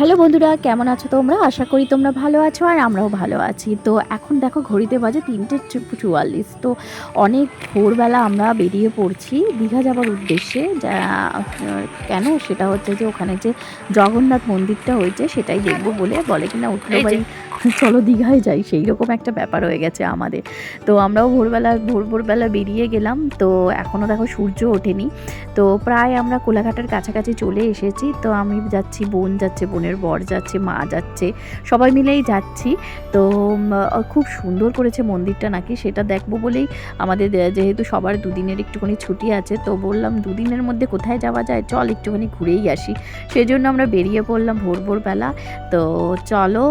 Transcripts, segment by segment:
Hello বন্ধুরা কেমন আছো তোমরা? আশা করি তোমরা ভালো আছো আর আমরাও ভালো আছি। তো এখন দেখো ঘড়িতে বাজে তিনটে চুয়াল্লিশ। তো অনেক ভোরবেলা আমরা বেরিয়ে পড়ছি দীঘা যাওয়ার উদ্দেশ্যে। যা কেন? সেটা হচ্ছে যে ওখানে যে জগন্নাথ মন্দিরটা হয়েছে সেটাই দেখব বলে। বলে কিনা উঠল। ভাই চলো দীঘায় যাই। সেই রকম একটা ব্যাপার হয়ে গেছে আমাদের। তো আমরাও ভোরবেলা ভোর ভোরবেলা বেরিয়ে গেলাম। তো এখনও দেখো সূর্য ওঠেনি। তো প্রায় আমরা কোলাঘাটের কাছাকাছি চলে এসেছি। তো আমি যাচ্ছি বোন যাচ্ছে বোনের বর যাচ্ছে, মা যাচ্ছে, সবাই মিলেই যাচ্ছি। তো খুব সুন্দর করেছে মন্দিরটা নাকি, সেটা দেখব বলেই আমাদের যেহেতু সবার দুদিনের একটুখানি ছুটি আছে, তো বললাম দুদিনের মধ্যে কোথায় যাওয়া যায়? চল একটুখানি ঘুরেই আসি। সেই জন্য আমরা বেরিয়ে পড়লাম ভোর ভোরবেলা। তো চলো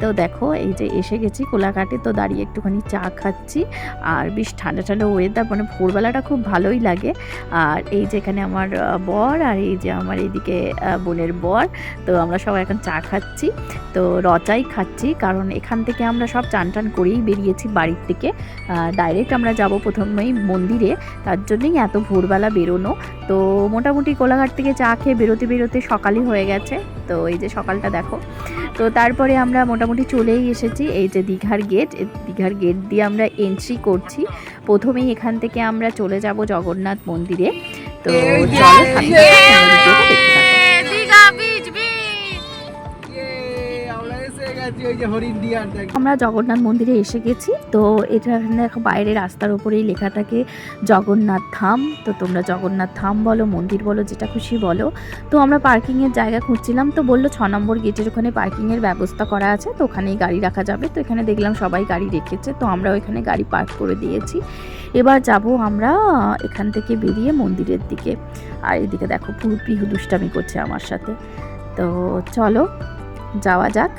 তো দেখো, এই যে এসে গেছি কোলাঘাটে, তো দাঁড়িয়ে একটুখানি চা খাচ্ছি। আর বেশ ঠান্ডা ঠান্ডা ওয়েদার মানে ভোরবেলাটা খুব ভালোই লাগে। আর এই যে এখানে আমার বর, আর এই যে আমার এইদিকে বোনের বর, তো আমরা সবাই এখন চা খাচ্ছি। তো রচাই খাচ্ছি কারণ এখান থেকে আমরা সব চান টান করেই বেরিয়েছি বাড়ির থেকে ডাইরেক্ট আমরা যাব প্রথমেই মন্দিরে তার জন্যই এত ভোরবেলা বেরোনো। তো মোটামুটি কোলাঘাট থেকে চা খেয়ে বেরোতে বেরোতে সকালই হয়ে গেছে। তো এই যে সকালটা দেখো। তো তারপরে আমরা মোটামুটি চলেই এসেছি এই যে দীঘার গেট দীঘার গেট দিয়ে আমরা এন্ট্রি করছি। প্রথমেই এখান থেকে আমরা চলে যাব জগন্নাথ মন্দিরে। তো চলো দেখতে আমরা জগন্নাথ মন্দিরে এসে গেছি, তো এটা দেখো বাইরে রাস্তার উপরেই লেখা থাকে জগন্নাথ ধাম, তো তোমরা জগন্নাথ ধাম বলো, মন্দির বলো, যেটা খুশি বলো। তো আমরা পার্কিংয়ের জায়গা খুঁজছিলাম, তো বলল ছ নম্বর গেটের ওখানে পার্কিংয়ের ব্যবস্থা করা আছে, তো ওখানেই গাড়ি রাখা যাবে। তো এখানে দেখলাম সবাই গাড়ি রেখেছে, তো আমরা ওইখানে গাড়ি পার্ক করে দিয়েছি। এবার যাব আমরা এখান থেকে বেরিয়ে মন্দিরের দিকে। আর এদিকে দেখো পুরো পিহু দুষ্টামি করছে আমার সাথে। তো চলো, যাওয়া যাক।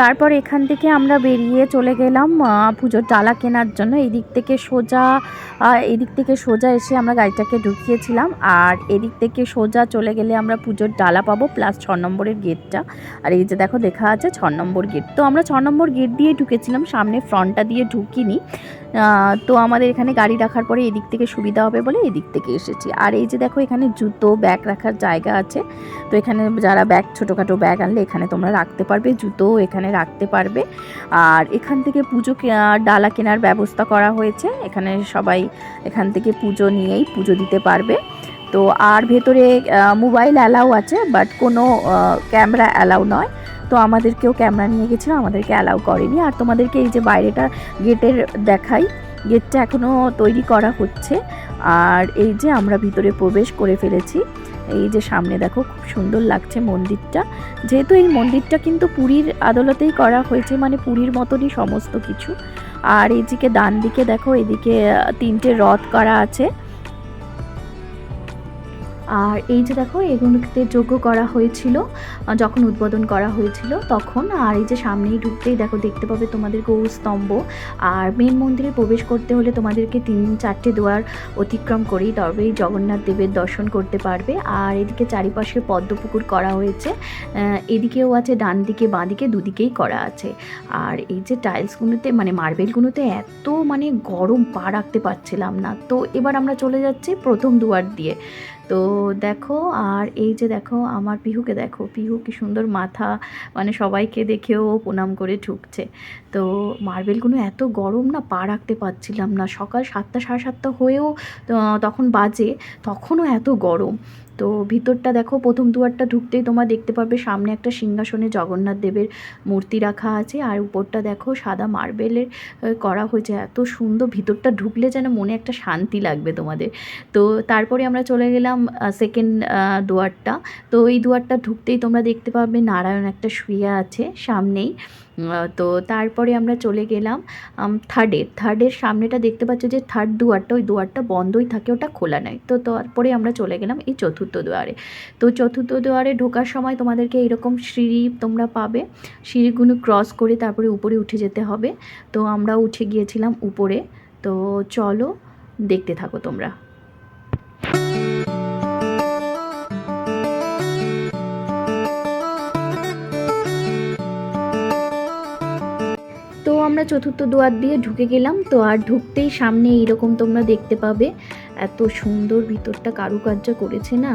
তারপর এখান থেকে আমরা বেরিয়ে চলে গেলাম পুজোর ডালা কেনার জন্য। এদিক থেকে সোজা এদিক থেকে সোজা এসে আমরা গাড়িটাকে ঢুকিয়েছিলাম। আর এদিক থেকে সোজা চলে গেলে আমরা পুজোর ডালা পাবো প্লাস ছ নম্বরের গেটটা। আর এই যে দেখো, দেখা আছে ছ নম্বর গেট। তো আমরা ছ নম্বর গেট দিয়ে ঢুকেছিলাম, সামনে ফ্রন্টটা দিয়ে ঢুকিনি। তো আমাদের এখানে গাড়ি রাখার পরে এদিক থেকে সুবিধা হবে বলে এদিক থেকে এসেছি। আর এই যে দেখো, এখানে জুতো, ব্যাগ রাখার জায়গা আছে। তো এখানে যারা ব্যাগ, ছোটোখাটো ব্যাগ আনলে এখানে তোমরা রাখতে পারবে জুতো এখানে রাখতে পারবে। আর এখান থেকে পুজো ডালা কেনার ব্যবস্থা করা হয়েছে। এখানে সবাই এখান থেকে পুজো নিয়েই পুজো দিতে পারবে। তো আর ভেতরে মোবাইল অ্যালাউ আছে, বাট কোনো ক্যামেরা অ্যালাউ নয়। তো আমাদেরকেও ক্যামেরা নিয়ে গেছিল, আমাদেরকে অ্যালাউ করেনি। আর তোমাদেরকে এই যে বাইরেটা গেটের দেখাই, গেটটা এখনও তৈরি করা হচ্ছে। আর এই যে আমরা ভিতরে প্রবেশ করে ফেলেছি, এই যে সামনে দেখো খুব সুন্দর লাগছে মন্দিরটা। যেহেতু এই মন্দিরটা কিন্তু পুরীর আদালতেই করা হয়েছে মানে পুরীর মতনই সমস্ত কিছু। আর এইদিকে ডান দিকে দেখো এদিকে তিনটে রথ করা আছে। আর এই যে দেখো, এগুলোতে যোগ্য করা হয়েছিল যখন উদ্বোধন করা হয়েছিল, তখন আর এই যে সামনেই ঢুকতেই দেখো, দেখতে পাবে তোমাদের গৌরস্তম্ভ আর মেন মন্দিরে প্রবেশ করতে হলে তোমাদেরকে তিন, চারটে দুয়ার অতিক্রম করেই তবেই জগন্নাথ দেবের দর্শন করতে পারবে। আর এদিকে চারিপাশে পদ্মপুকুর করা হয়েছে এদিকেও আছে ডান দিকে বাঁ দিকে দুদিকেই করা আছে। আর এই যে টাইলসগুলোতে মানে মার্বেলগুলোতে এত মানে গরম পা রাখতে পারছিলাম না। তো এবার আমরা চলে যাচ্ছি প্রথম দুয়ার দিয়ে। তো দেখো, আর এই যে দেখো, আমার পিহুকে দেখো, পিহু কি সুন্দর মাথা মানে সবাইকে দেখেও প্রণাম করে ঢুকছে। তো মার্বেলগুলো এত গরম না, পা রাখতে পারছিলাম না। সকাল সাতটা, সাড়ে সাতটা হয়েও তখন বাজে, তখনও এত গরম। তো ভিতরটা দেখো, প্রথম দুয়ারটা ঢুকতেই তোমরা দেখতে পারবে, সামনে একটা সিংহাসনে জগন্নাথ দেবের মূর্তি রাখা আছে, আর উপরটা দেখো সাদা মার্বেলের করা হয়েছে। এত সুন্দর ভিতরটা ঢুকলে যেন মনে একটা শান্তি লাগবে তোমাদের। তো তারপরে আমরা চলে গেলাম সেকেন্ড দুয়ারটা। তো এই দুয়ারটা ঢুকতেই তোমরা দেখতে পাবে নারায়ণ একটা শুয়ে আছে সামনেই। তো তারপরে আমরা চলে গেলাম থার্ডে থার্ডের সামনেটা দেখতে পাচ্ছ যে থার্ড দুয়ারটা, ওই দুয়ারটা বন্ধই থাকে, ওটা খোলা নয় তো তারপরে আমরা চলে গেলাম এই চতুর্থ দুয়ারে। তো চতুর্থ দুয়ারে ঢোকার সময় তোমাদেরকে এরকম সিঁড়ি তোমরা পাবে। সিঁড়িগুলো ক্রস করে তারপরে উপরে উঠে যেতে হবে। তো আমরা উঠে গিয়েছিলাম উপরে। তো চলো দেখতে থাকো তোমরা। আমরা চতুর্থ দুয়ার দিয়ে ঢুকে গেলাম, তো আর ঢুকতেই সামনে এইরকম তোমরা দেখতে পাবে। এত সুন্দর ভিতরটা কারুকার্য করেছে না?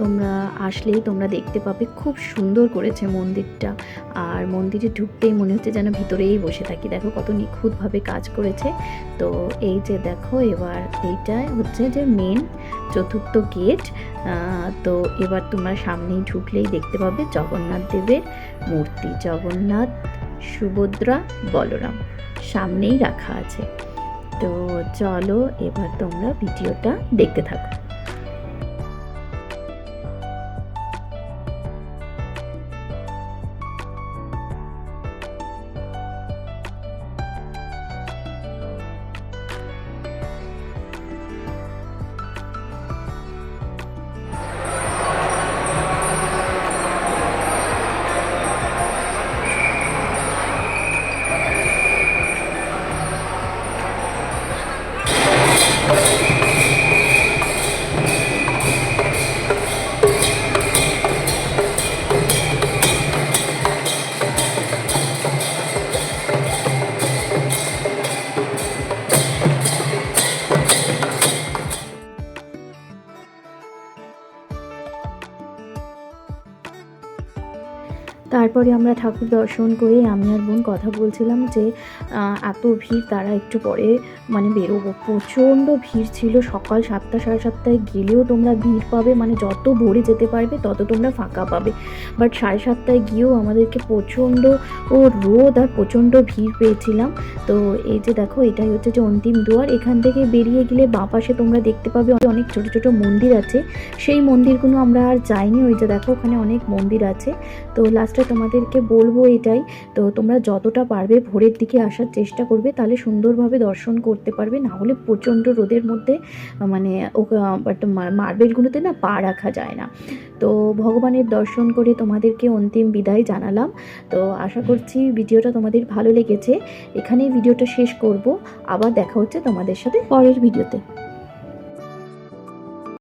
তোমরা আসলেই তোমরা দেখতে পাবে, খুব সুন্দর করেছে মন্দিরটা। আর মন্দিরে ঢুকতেই মনে হচ্ছে যেন ভিতরেই বসে থাকি। দেখো কত নিখুঁতভাবে কাজ করেছে। তো এই যে দেখো, এবার এইটা হচ্ছে যে মেন চতুর্থ গেট তো এবার তোমরা সামনেই ঢুকলেই দেখতে পাবে জগন্নাথ দেবের মূর্তি। জগন্নাথ সুভদ্রা বলরাম সামনেই রাখা আছে। তো চলো এবার তোমরা ভিডিওটা দেখতে থাকো। তারপরে আমরা ঠাকুর দর্শন করে আমি আর বোন কথা বলছিলাম যে এত ভিড়, তারা একটু পরে মানে বেরোবো। প্রচণ্ড ভিড় ছিল, সকাল সাতটা, সাড়ে সাতটায় গেলেও তোমরা ভিড় পাবে মানে যত ভোরে যেতে পারবে, তত তোমরা ফাঁকা পাবে। বাট সাড়ে সাতটায় গিয়েও আমাদেরকে প্রচণ্ড, ও রোদ আর প্রচণ্ড ভিড় পেয়েছিলাম। তো এই যে দেখো, এটাই হচ্ছে যে অন্তিম দুয়ার। এখান থেকে বেরিয়ে গেলে বাঁ পাশে তোমরা দেখতে পাবে অনেক ছোট ছোট মন্দির আছে। সেই মন্দিরগুলো আমরা আর যাইনি। ওই যে দেখো, ওখানে অনেক মন্দির আছে। তো লাস্টে তোমাদেরকে বলব এটাই। তো তোমরা যতটা পারবে ভোরের দিকে আসার চেষ্টা করবে, তাহলে সুন্দরভাবে দর্শন করতে পারবে। না হলে প্রচণ্ড রোদের মধ্যে মানে মার্বেলগুলোতে না পা রাখা যায় না। তো ভগবানের দর্শন করে তোমাদেরকে অন্তিম বিদায় জানালাম। তো আশা করছি ভিডিওটা তোমাদের ভালো লেগেছে। এখানেই ভিডিওটা শেষ করব। আবার দেখা হচ্ছে তোমাদের সাথে পরের ভিডিওতে।